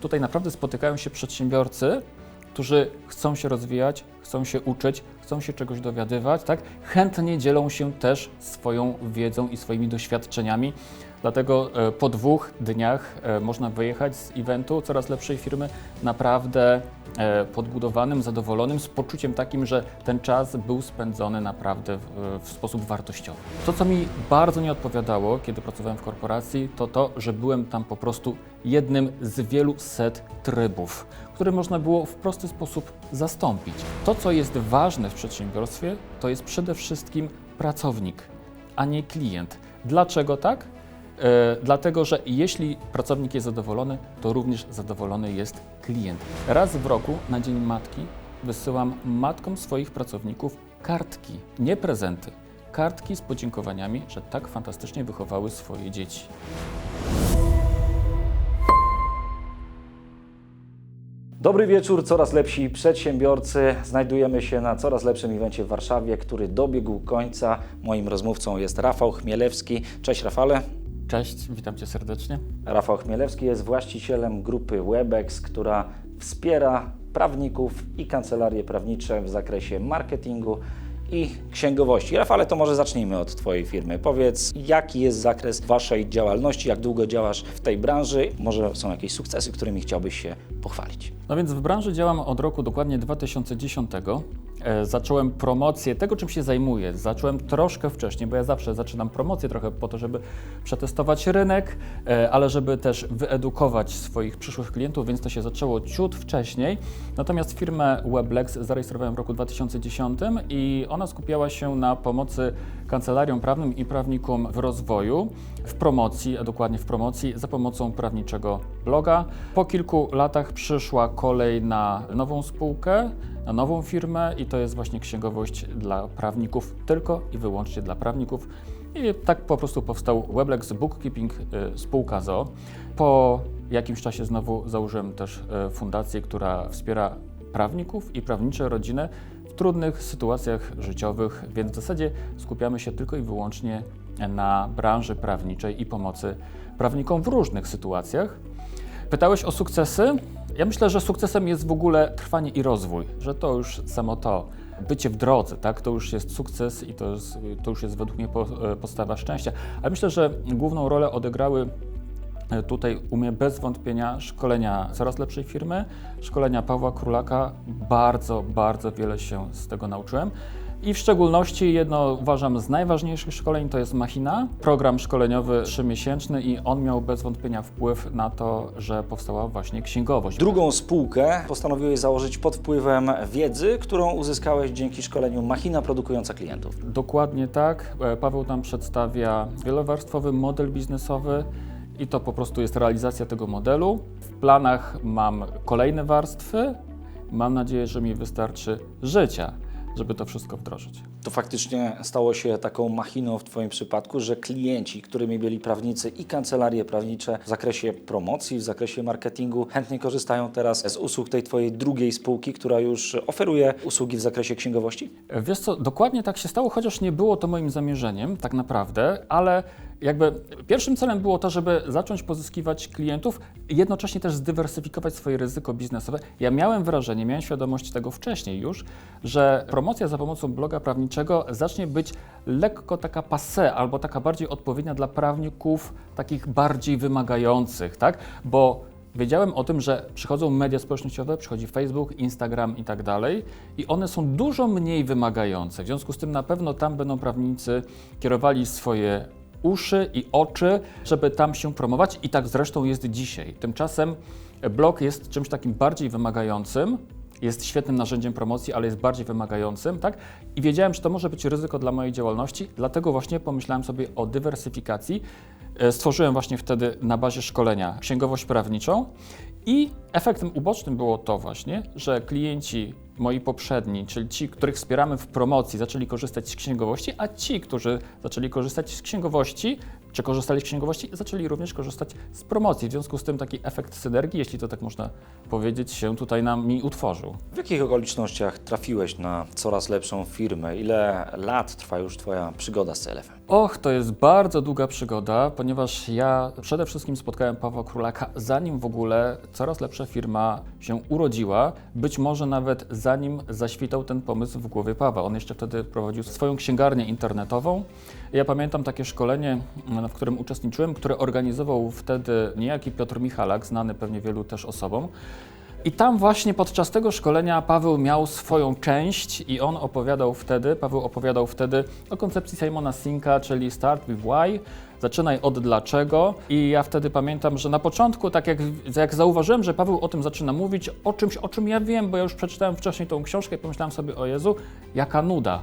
Tutaj naprawdę spotykają się przedsiębiorcy, którzy chcą się rozwijać, chcą się uczyć, chcą się czegoś dowiadywać, tak? Chętnie dzielą się też swoją wiedzą i swoimi doświadczeniami. Dlatego e, po dwóch dniach e, można wyjechać z eventu coraz lepszej firmy naprawdę podbudowanym, zadowolonym, z poczuciem takim, że ten czas był spędzony naprawdę w, w sposób wartościowy. To, co mi bardzo nie odpowiadało, kiedy pracowałem w korporacji, to to, że byłem tam po prostu jednym z wielu set trybów, które można było w prosty sposób zastąpić. To, co jest ważne w przedsiębiorstwie, to jest przede wszystkim pracownik, a nie klient. Dlaczego tak? E, dlatego, że jeśli pracownik jest zadowolony, to również zadowolony jest klient. Raz w roku na Dzień Matki wysyłam matkom swoich pracowników kartki, nie prezenty, kartki z podziękowaniami, że tak fantastycznie wychowały swoje dzieci. Dobry wieczór, coraz lepsi przedsiębiorcy. Znajdujemy się na coraz lepszym evencie w Warszawie, który dobiegł końca. Moim rozmówcą jest Rafał Chmielewski. Cześć Rafale. Cześć, witam Cię serdecznie. Rafał Chmielewski jest właścicielem grupy Webex, która wspiera prawników i kancelarie prawnicze w zakresie marketingu i księgowości. Rafale, to może zacznijmy od Twojej firmy. Powiedz, jaki jest zakres Waszej działalności, jak długo działasz w tej branży? Może są jakieś sukcesy, którymi chciałbyś się pochwalić? No więc w branży działam od roku dokładnie 2010. E, Zacząłem promocję tego, czym się zajmuję. Zacząłem troszkę wcześniej, bo ja zawsze zaczynam promocję trochę po to, żeby przetestować rynek, e, ale żeby też wyedukować swoich przyszłych klientów, więc to się zaczęło ciut wcześniej. Natomiast firmę Weblex zarejestrowałem w roku 2010 i ona skupiała się na pomocy kancelariom prawnym i prawnikom w rozwoju, w promocji, a dokładnie w promocji za pomocą prawniczego bloga. Po kilku latach przyszła kolej na nową spółkę, nową firmę i to jest właśnie księgowość dla prawników, tylko i wyłącznie dla prawników. I tak po prostu powstał Weblex Bookkeeping y, spółka ZO. Po jakimś czasie znowu założyłem też y, fundację, która wspiera prawników i prawnicze rodziny w trudnych sytuacjach życiowych, więc w zasadzie skupiamy się tylko i wyłącznie na branży prawniczej i pomocy prawnikom w różnych sytuacjach. Pytałeś o sukcesy? Ja myślę, że sukcesem jest w ogóle trwanie i rozwój, że to już samo to, bycie w drodze, tak, to już jest sukces i to, jest, to już jest według mnie e, podstawa szczęścia. Ale myślę, że główną rolę odegrały e, tutaj u mnie bez wątpienia szkolenia coraz lepszej firmy, szkolenia Pawła Królaka. Bardzo, bardzo wiele się z tego nauczyłem. I w szczególności jedno uważam z najważniejszych szkoleń to jest Machina, program szkoleniowy trzymiesięczny i on miał bez wątpienia wpływ na to, że powstała właśnie księgowość. Drugą spółkę postanowiłeś założyć pod wpływem wiedzy, którą uzyskałeś dzięki szkoleniu Machina produkująca klientów. Dokładnie tak. E, Paweł tam przedstawia wielowarstwowy model biznesowy i to po prostu jest realizacja tego modelu. W planach mam kolejne warstwy. Mam nadzieję, że mi wystarczy życia, żeby to wszystko wdrożyć. To faktycznie stało się taką machiną w Twoim przypadku, że klienci, którymi byli prawnicy i kancelarie prawnicze w zakresie promocji, w zakresie marketingu, chętnie korzystają teraz z usług tej Twojej drugiej spółki, która już oferuje usługi w zakresie księgowości? Wiesz co, dokładnie tak się stało, chociaż nie było to moim zamierzeniem tak naprawdę, ale jakby pierwszym celem było to, żeby zacząć pozyskiwać klientów jednocześnie też zdywersyfikować swoje ryzyko biznesowe. Ja miałem wrażenie, miałem świadomość tego wcześniej już, że promocja za pomocą bloga prawniczego zacznie być lekko taka passe albo taka bardziej odpowiednia dla prawników takich bardziej wymagających, tak? Bo Wiedziałem o tym, że przychodzą media społecznościowe, przychodzi Facebook, Instagram i tak dalej, i one są dużo mniej wymagające. W związku z tym na pewno tam będą prawnicy kierowali swoje uszy i oczy, żeby tam się promować, i tak zresztą jest dzisiaj. Tymczasem blog jest czymś takim bardziej wymagającym, jest świetnym narzędziem promocji, ale jest bardziej wymagającym, tak? I wiedziałem, że to może być ryzyko dla mojej działalności, dlatego właśnie pomyślałem sobie o dywersyfikacji. E, Stworzyłem właśnie wtedy na bazie szkolenia księgowość prawniczą i efektem ubocznym było to właśnie, że klienci moi poprzedni, czyli ci, których wspieramy w promocji, zaczęli korzystać z księgowości, a ci, którzy zaczęli korzystać z księgowości, czy korzystali z księgowości, zaczęli również korzystać z promocji. W związku z tym taki efekt synergii, jeśli to tak można powiedzieć, się tutaj nam mi utworzył. W jakich okolicznościach trafiłeś na coraz lepszą firmę? Ile lat trwa już Twoja przygoda z CLF-em? Och, to jest bardzo długa przygoda, ponieważ ja przede wszystkim spotkałem Pawła Królaka, zanim w ogóle coraz lepsza firma się urodziła, być może nawet zanim zaświtał ten pomysł w głowie Pawła. On jeszcze wtedy prowadził swoją księgarnię internetową. Ja pamiętam takie szkolenie, w którym uczestniczyłem, które organizował wtedy niejaki Piotr Michalak, znany pewnie wielu też osobom. I tam właśnie podczas tego szkolenia Paweł miał swoją część i on opowiadał wtedy, Paweł opowiadał wtedy o koncepcji Simona Sinka, czyli Start with Why, zaczynaj od dlaczego. I ja wtedy pamiętam, że na początku, tak jak, jak zauważyłem, że Paweł o tym zaczyna mówić, o czymś, o czym ja wiem, bo ja już przeczytałem wcześniej tą książkę i pomyślałem sobie, o Jezu, jaka nuda.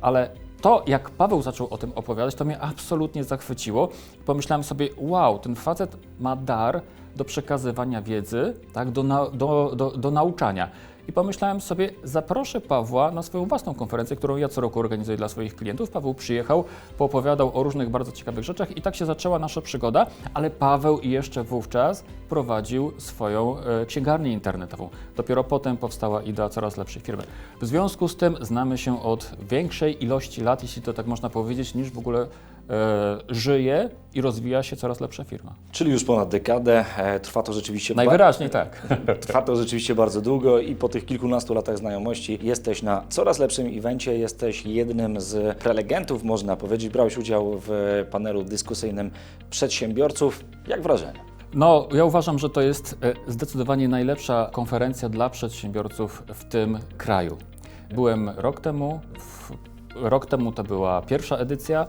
Ale to, jak Paweł zaczął o tym opowiadać, to mnie absolutnie zachwyciło. Pomyślałem sobie, wow, ten facet ma dar do przekazywania wiedzy, tak, do, na, do, do, do nauczania. I pomyślałem sobie, zaproszę Pawła na swoją własną konferencję, którą ja co roku organizuję dla swoich klientów. Paweł przyjechał, poopowiadał o różnych bardzo ciekawych rzeczach i tak się zaczęła nasza przygoda, ale Paweł jeszcze wówczas prowadził swoją e, księgarnię internetową. Dopiero potem powstała idea coraz lepszej firmy. W związku z tym znamy się od większej ilości lat, jeśli to tak można powiedzieć, niż w ogóle żyje i rozwija się coraz lepsza firma. Czyli już ponad dekadę. E, Trwa to rzeczywiście Najwyraźniej tak. Trwa to rzeczywiście bardzo długo i po tych kilkunastu latach znajomości jesteś na coraz lepszym evencie, jesteś jednym z prelegentów, można powiedzieć. Brałeś udział w panelu dyskusyjnym przedsiębiorców. Jak wrażenie? No, ja uważam, że to jest e, zdecydowanie najlepsza konferencja dla przedsiębiorców w tym kraju. Byłem rok temu, rok temu to była pierwsza edycja,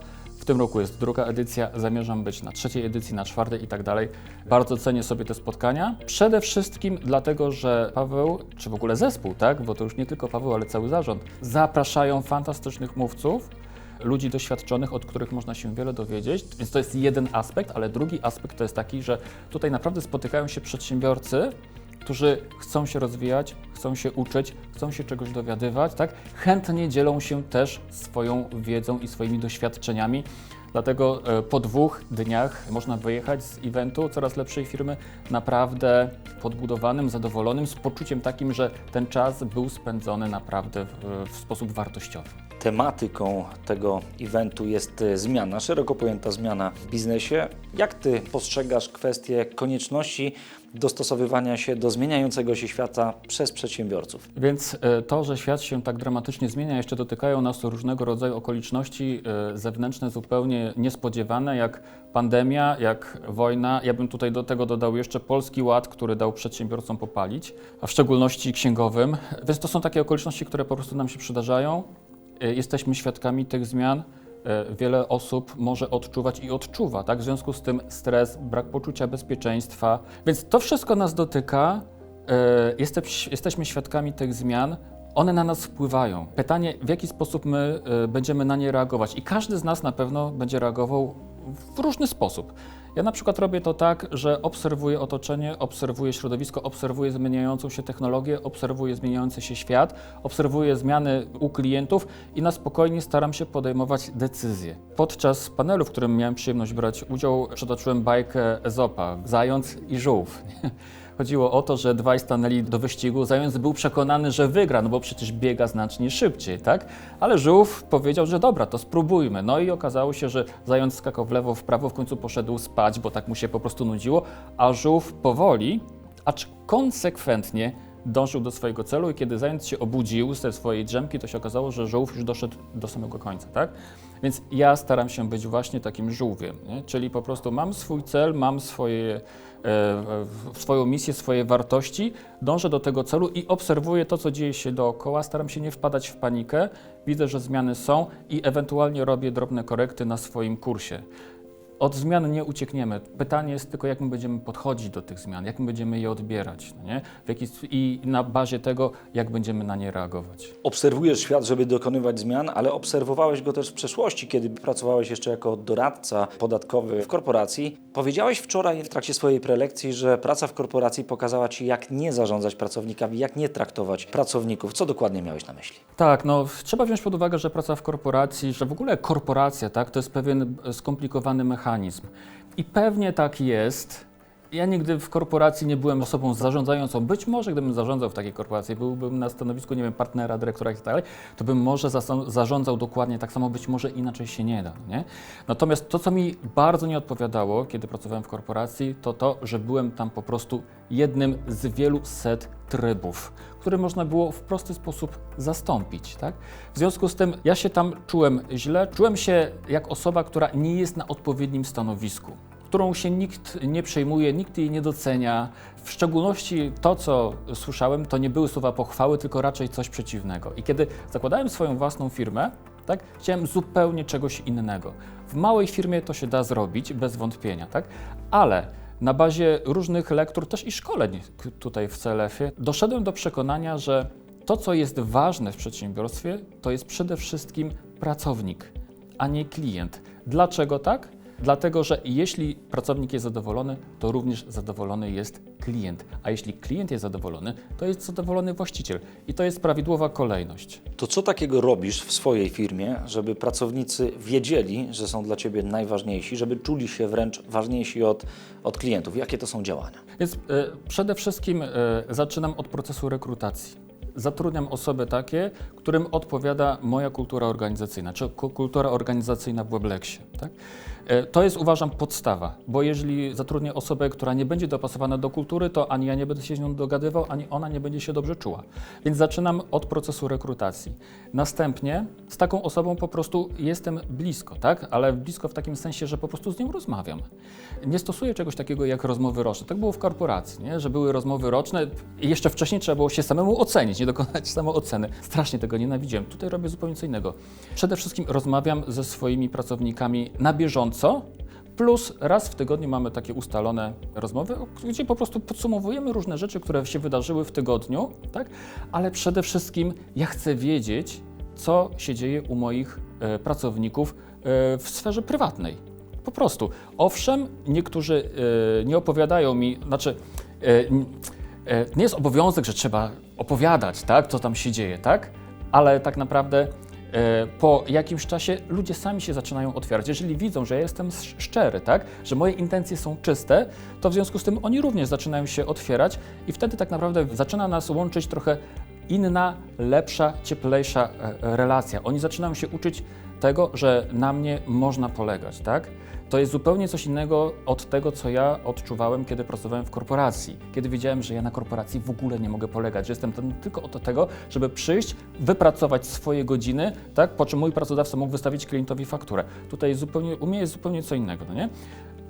tym roku jest druga edycja, zamierzam być na trzeciej edycji, na czwartej i tak dalej. Bardzo cenię sobie te spotkania. Przede wszystkim dlatego, że Paweł, czy w ogóle zespół, tak, bo to już nie tylko Paweł, ale cały zarząd, zapraszają fantastycznych mówców, ludzi doświadczonych, od których można się wiele dowiedzieć. Więc to jest jeden aspekt, ale drugi aspekt to jest taki, że tutaj naprawdę spotykają się przedsiębiorcy, którzy chcą się rozwijać, chcą się uczyć, chcą się czegoś dowiadywać, tak? Chętnie dzielą się też swoją wiedzą i swoimi doświadczeniami. Dlatego e, po dwóch dniach można wyjechać z eventu coraz lepszej firmy naprawdę podbudowanym, zadowolonym, z poczuciem takim, że ten czas był spędzony naprawdę w, w sposób wartościowy. Tematyką tego eventu jest e, zmiana, szeroko pojęta zmiana w biznesie. Jak Ty postrzegasz kwestię konieczności dostosowywania się do zmieniającego się świata przez przedsiębiorców? Więc e, to, że świat się tak dramatycznie zmienia, jeszcze dotykają nas różnego rodzaju okoliczności e, zewnętrzne, zupełnie niespodziewane, jak pandemia, jak wojna. Ja bym tutaj do tego dodał jeszcze polski ład, który dał przedsiębiorcom popalić, a w szczególności księgowym. Więc to są takie okoliczności, które po prostu nam się przydarzają. E, Jesteśmy świadkami tych zmian. E, Wiele osób może odczuwać i odczuwa, tak? W związku z tym stres, brak poczucia bezpieczeństwa. Więc to wszystko nas dotyka. Jesteś, jesteśmy świadkami tych zmian. One na nas wpływają. Pytanie, w jaki sposób my będziemy na nie reagować? I każdy z nas na pewno będzie reagował w różny sposób. Ja na przykład robię to tak, że obserwuję otoczenie, obserwuję środowisko, obserwuję zmieniającą się technologię, obserwuję zmieniający się świat, obserwuję zmiany u klientów i na spokojnie staram się podejmować decyzje. Podczas panelu, w którym miałem przyjemność brać udział, przytoczyłem bajkę Ezopa, Zając i Żółw. Chodziło o to, że dwaj stanęli do wyścigu. Zając był przekonany, że wygra, no bo przecież biega znacznie szybciej, tak? Ale żółw powiedział, że dobra, to spróbujmy. No i okazało się, że zając skakał w lewo, w prawo, w końcu poszedł spać, bo tak mu się po prostu nudziło, a żółw powoli, acz konsekwentnie dążył do swojego celu i kiedy zając się obudził ze swojej drzemki, to się okazało, że żółw już doszedł do samego końca, tak? Więc ja staram się być właśnie takim żółwiem, nie? czyli po prostu mam swój cel, mam swoje, e, swoją misję, swoje wartości, dążę do tego celu i obserwuję to, co dzieje się dookoła, staram się nie wpadać w panikę, widzę, że zmiany są i ewentualnie robię drobne korekty na swoim kursie. Od zmian nie uciekniemy. Pytanie jest tylko, jak my będziemy podchodzić do tych zmian, jak my będziemy je odbierać no nie? W jaki, i na bazie tego, jak będziemy na nie reagować. Obserwujesz świat, żeby dokonywać zmian, ale obserwowałeś go też w przeszłości, kiedy pracowałeś jeszcze jako doradca podatkowy w korporacji. Powiedziałeś wczoraj w trakcie swojej prelekcji, że praca w korporacji pokazała Ci, jak nie zarządzać pracownikami, jak nie traktować pracowników. Co dokładnie miałeś na myśli? Tak, no trzeba wziąć pod uwagę, że praca w korporacji, że w ogóle korporacja, tak, to jest pewien e, skomplikowany mechanizm. Mechanizm. I pewnie tak jest. Ja nigdy w korporacji nie byłem osobą zarządzającą. Być może gdybym zarządzał w takiej korporacji, byłbym na stanowisku, nie wiem, partnera, dyrektora i tak dalej, to bym może zarządzał dokładnie tak samo, być może inaczej się nie da, nie? Natomiast to, co mi bardzo nie odpowiadało, kiedy pracowałem w korporacji, to to, że byłem tam po prostu jednym z wielu set trybów, które można było w prosty sposób zastąpić, tak? W związku z tym ja się tam czułem źle, czułem się jak osoba, która nie jest na odpowiednim stanowisku którą się nikt nie przejmuje, nikt jej nie docenia. W szczególności to, co słyszałem, to nie były słowa pochwały, tylko raczej coś przeciwnego. I kiedy zakładałem swoją własną firmę, tak, chciałem zupełnie czegoś innego. W małej firmie to się da zrobić, bez wątpienia, tak? ale na bazie różnych lektur, też i szkoleń tutaj w CLF-ie, doszedłem do przekonania, że to, co jest ważne w przedsiębiorstwie, to jest przede wszystkim pracownik, a nie klient. Dlaczego tak? Dlatego, że jeśli pracownik jest zadowolony, to również zadowolony jest klient. A jeśli klient jest zadowolony, to jest zadowolony właściciel. I to jest prawidłowa kolejność. To co takiego robisz w swojej firmie, żeby pracownicy wiedzieli, że są dla Ciebie najważniejsi, żeby czuli się wręcz ważniejsi od, od klientów? Jakie to są działania? Więc e, przede wszystkim e, zaczynam od procesu rekrutacji. Zatrudniam osoby takie, którym odpowiada moja kultura organizacyjna, czy ku- kultura organizacyjna w Weblexie. Tak? E, To jest uważam podstawa, bo jeżeli zatrudnię osobę, która nie będzie dopasowana do kultury, to ani ja nie będę się z nią dogadywał, ani ona nie będzie się dobrze czuła. Więc zaczynam od procesu rekrutacji. Następnie z taką osobą po prostu jestem blisko, tak? ale blisko w takim sensie, że po prostu z nią rozmawiam. Nie stosuję czegoś takiego jak rozmowy roczne. Tak było w korporacji, nie? że były rozmowy roczne i jeszcze wcześniej trzeba było się samemu ocenić, nie dokonać samooceny. Strasznie tego nienawidziłem. Tutaj robię zupełnie co innego. Przede wszystkim rozmawiam ze swoimi pracownikami na bieżąco, Plus raz w tygodniu mamy takie ustalone rozmowy, gdzie po prostu podsumowujemy różne rzeczy, które się wydarzyły w tygodniu, tak? ale przede wszystkim ja chcę wiedzieć, co się dzieje u moich e, pracowników e, w sferze prywatnej. Po prostu. Owszem, niektórzy e, nie opowiadają mi, znaczy e, e, nie jest obowiązek, że trzeba opowiadać, tak, co tam się dzieje, tak? Ale tak naprawdę e, po jakimś czasie ludzie sami się zaczynają otwierać. Jeżeli widzą, że ja jestem sz- szczery, tak, że moje intencje są czyste, to w związku z tym oni również zaczynają się otwierać i wtedy tak naprawdę zaczyna nas łączyć trochę inna, lepsza, cieplejsza e, relacja. Oni zaczynają się uczyć tego, że na mnie można polegać, tak? To jest zupełnie coś innego od tego, co ja odczuwałem, kiedy pracowałem w korporacji. Kiedy wiedziałem, że ja na korporacji w ogóle nie mogę polegać, że jestem tam tylko od tego, żeby przyjść, wypracować swoje godziny, tak? po czym mój pracodawca mógł wystawić klientowi fakturę. Tutaj zupełnie, u mnie jest zupełnie co innego, no nie?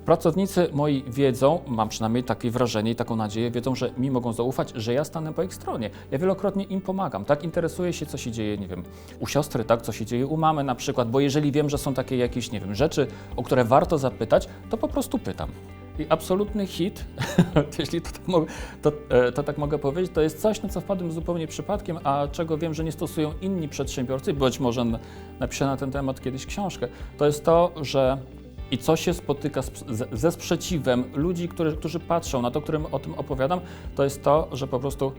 Pracownicy moi wiedzą, mam przynajmniej takie wrażenie i taką nadzieję, wiedzą, że mi mogą zaufać, że ja stanę po ich stronie. Ja wielokrotnie im pomagam, tak? Interesuję się, co się dzieje, nie wiem, u siostry, tak? Co się dzieje u mamy na przykład, bo jeżeli wiem, że są takie jakieś, nie wiem, rzeczy, o które warto zapytać, to po prostu pytam. I absolutny hit, jeśli to tak, mogę, to, e, to tak mogę powiedzieć, to jest coś, na co wpadłem zupełnie przypadkiem, a czego wiem, że nie stosują inni przedsiębiorcy, być może napiszę na ten temat kiedyś książkę, to jest to, że i co się spotyka z, ze sprzeciwem ludzi, którzy, którzy patrzą na to, którym o tym opowiadam, to jest to, że po prostu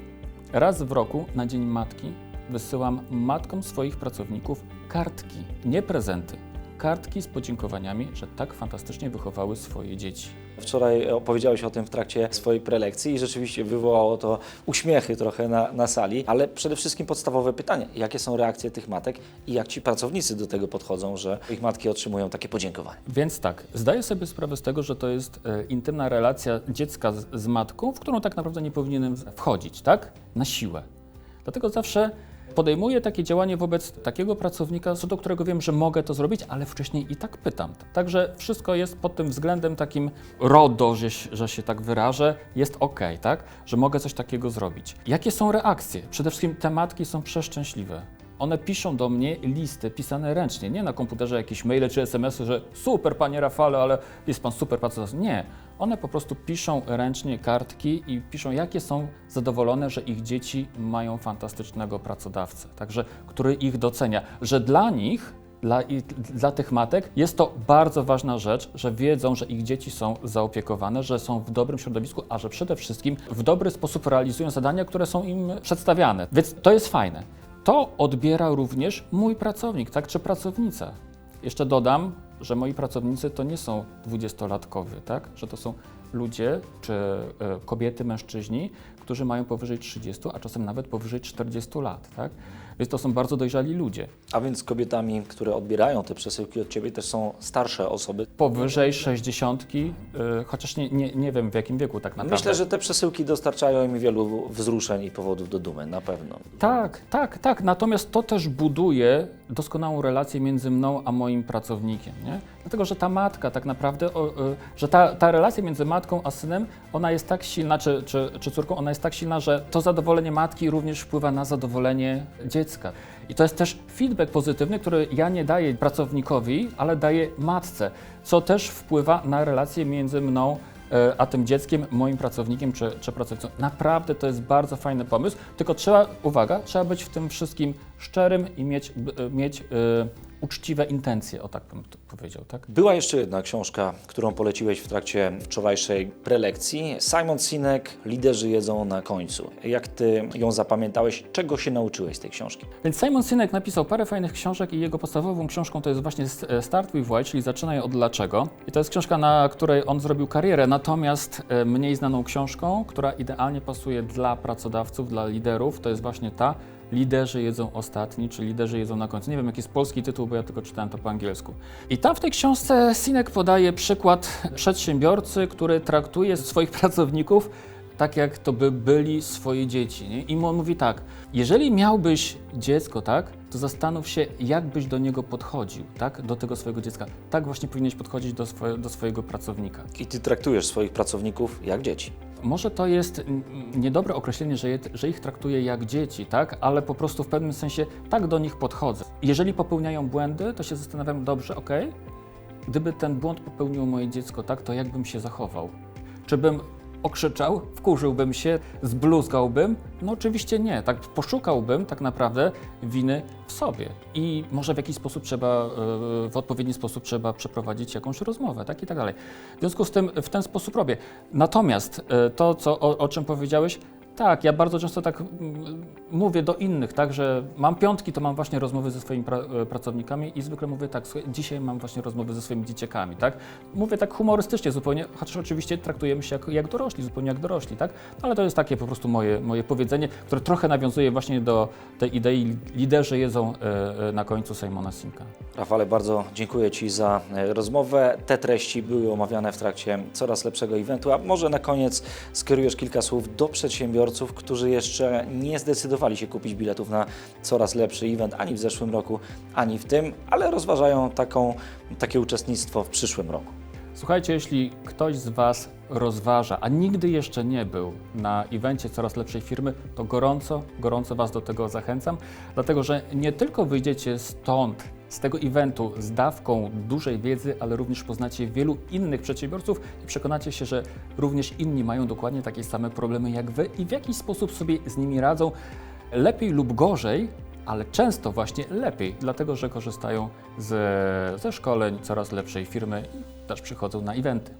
raz w roku na Dzień Matki wysyłam matkom swoich pracowników kartki, nie prezenty, kartki z podziękowaniami, że tak fantastycznie wychowały swoje dzieci. Wczoraj opowiedziałeś o tym w trakcie swojej prelekcji i rzeczywiście wywołało to uśmiechy trochę na, na sali, ale przede wszystkim podstawowe pytanie, jakie są reakcje tych matek i jak ci pracownicy do tego podchodzą, że ich matki otrzymują takie podziękowanie? Więc tak, zdaję sobie sprawę z tego, że to jest e, intymna relacja dziecka z, z matką, w którą tak naprawdę nie powinienem wchodzić, tak? Na siłę. Dlatego zawsze podejmuję takie działanie wobec takiego pracownika, co do którego wiem, że mogę to zrobić, ale wcześniej i tak pytam. Także wszystko jest pod tym względem takim RODO, że, że się tak wyrażę, jest ok, tak? Że mogę coś takiego zrobić. Jakie są reakcje? Przede wszystkim te matki są przeszczęśliwe. One piszą do mnie listy pisane ręcznie, nie na komputerze jakieś maile czy SMS-y, że super panie Rafale, ale jest pan super pracodawcą. Nie. One po prostu piszą ręcznie kartki i piszą, jakie są zadowolone, że ich dzieci mają fantastycznego pracodawcę, także który ich docenia, że dla nich dla, dla tych matek jest to bardzo ważna rzecz, że wiedzą, że ich dzieci są zaopiekowane, że są w dobrym środowisku, a że przede wszystkim w dobry sposób realizują zadania, które są im przedstawiane. Więc to jest fajne. To odbiera również mój pracownik, tak, czy pracownica. Jeszcze dodam, że moi pracownicy to nie są dwudziestolatkowie, tak? Że to są ludzie, czy e, kobiety, mężczyźni, którzy mają powyżej 30, a czasem nawet powyżej 40 lat, tak? Więc to są bardzo dojrzali ludzie. A więc kobietami, które odbierają te przesyłki od Ciebie też są starsze osoby. Powyżej 60, y, chociaż nie, nie, nie wiem w jakim wieku tak naprawdę. Myślę, że te przesyłki dostarczają im wielu wzruszeń i powodów do dumy, na pewno. Tak, tak, tak. Natomiast to też buduje doskonałą relację między mną a moim pracownikiem, nie? Dlatego, że ta matka tak naprawdę, o, y, że ta, ta relacja między matką a synem, ona jest tak silna, czy, czy, czy córką, ona jest tak silna, że to zadowolenie matki również wpływa na zadowolenie dziecka. I to jest też feedback pozytywny, który ja nie daję pracownikowi, ale daję matce, co też wpływa na relację między mną e, a tym dzieckiem, moim pracownikiem czy, czy pracownicą. Naprawdę to jest bardzo fajny pomysł, tylko trzeba, uwaga, trzeba być w tym wszystkim szczerym i mieć, e, mieć e, uczciwe intencje, o tak bym powiedział, tak? Była jeszcze jedna książka, którą poleciłeś w trakcie wczorajszej prelekcji. Simon Sinek, Liderzy jedzą na końcu. Jak Ty ją zapamiętałeś? Czego się nauczyłeś z tej książki? Więc Simon Sinek napisał parę fajnych książek i jego podstawową książką to jest właśnie e, Start with Why, czyli Zaczynaj od dlaczego. I to jest książka, na której on zrobił karierę, natomiast e, mniej znaną książką, która idealnie pasuje dla pracodawców, dla liderów, to jest właśnie ta Liderzy jedzą ostatni, czy liderzy jedzą na końcu. Nie wiem, jaki jest polski tytuł, bo ja tylko czytałem to po angielsku. I tam w tej książce Sinek podaje przykład przedsiębiorcy, który traktuje swoich pracowników tak jak to by byli swoje dzieci. Nie? I on mówi tak, jeżeli miałbyś dziecko, tak, to zastanów się, jak byś do niego podchodził, tak, do tego swojego dziecka. Tak właśnie powinieneś podchodzić do, swoje, do swojego pracownika. I Ty traktujesz swoich pracowników jak dzieci. Może to jest niedobre określenie, że, je, że ich traktuję jak dzieci, tak? ale po prostu w pewnym sensie tak do nich podchodzę. Jeżeli popełniają błędy, to się zastanawiam, dobrze, ok, gdyby ten błąd popełniło moje dziecko, tak, to jak bym się zachował? Czy bym okrzyczał, wkurzyłbym się, zbluzgałbym? No oczywiście nie, tak poszukałbym tak naprawdę winy w sobie i może w jakiś sposób trzeba, e, w odpowiedni sposób trzeba przeprowadzić jakąś rozmowę, tak i tak dalej. W związku z tym w ten sposób robię. Natomiast e, to, co, o, o czym powiedziałeś, tak, ja bardzo często tak mm, mówię do innych, tak, że mam piątki, to mam właśnie rozmowy ze swoimi pra, e, pracownikami i zwykle mówię tak, dzisiaj mam właśnie rozmowy ze swoimi dzieciakami, tak. Mówię tak humorystycznie zupełnie, chociaż oczywiście traktujemy się jak, jak dorośli, zupełnie jak dorośli, tak, ale to jest takie po prostu moje, moje powiedzenie, które trochę nawiązuje właśnie do tej idei liderzy jedzą e, e, na końcu Simona Sinka. Rafale, bardzo dziękuję Ci za rozmowę. Te treści były omawiane w trakcie coraz lepszego eventu, a może na koniec skierujesz kilka słów do przedsiębiorców, którzy jeszcze nie zdecydowali się kupić biletów na coraz lepszy event ani w zeszłym roku, ani w tym, ale rozważają taką, takie uczestnictwo w przyszłym roku. Słuchajcie, jeśli ktoś z Was rozważa, a nigdy jeszcze nie był na evencie coraz lepszej firmy, to gorąco, gorąco Was do tego zachęcam, dlatego że nie tylko wyjdziecie stąd, z tego eventu z dawką dużej wiedzy, ale również poznacie wielu innych przedsiębiorców i przekonacie się, że również inni mają dokładnie takie same problemy jak Wy i w jakiś sposób sobie z nimi radzą, lepiej lub gorzej, ale często właśnie lepiej, dlatego że korzystają z, ze szkoleń coraz lepszej firmy i też przychodzą na eventy.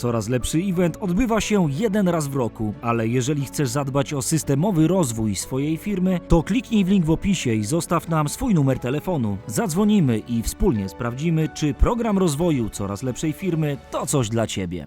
Coraz lepszy event odbywa się jeden raz w roku, ale jeżeli chcesz zadbać o systemowy rozwój swojej firmy, to kliknij w link w opisie i zostaw nam swój numer telefonu. Zadzwonimy i wspólnie sprawdzimy, czy program rozwoju coraz lepszej firmy to coś dla Ciebie.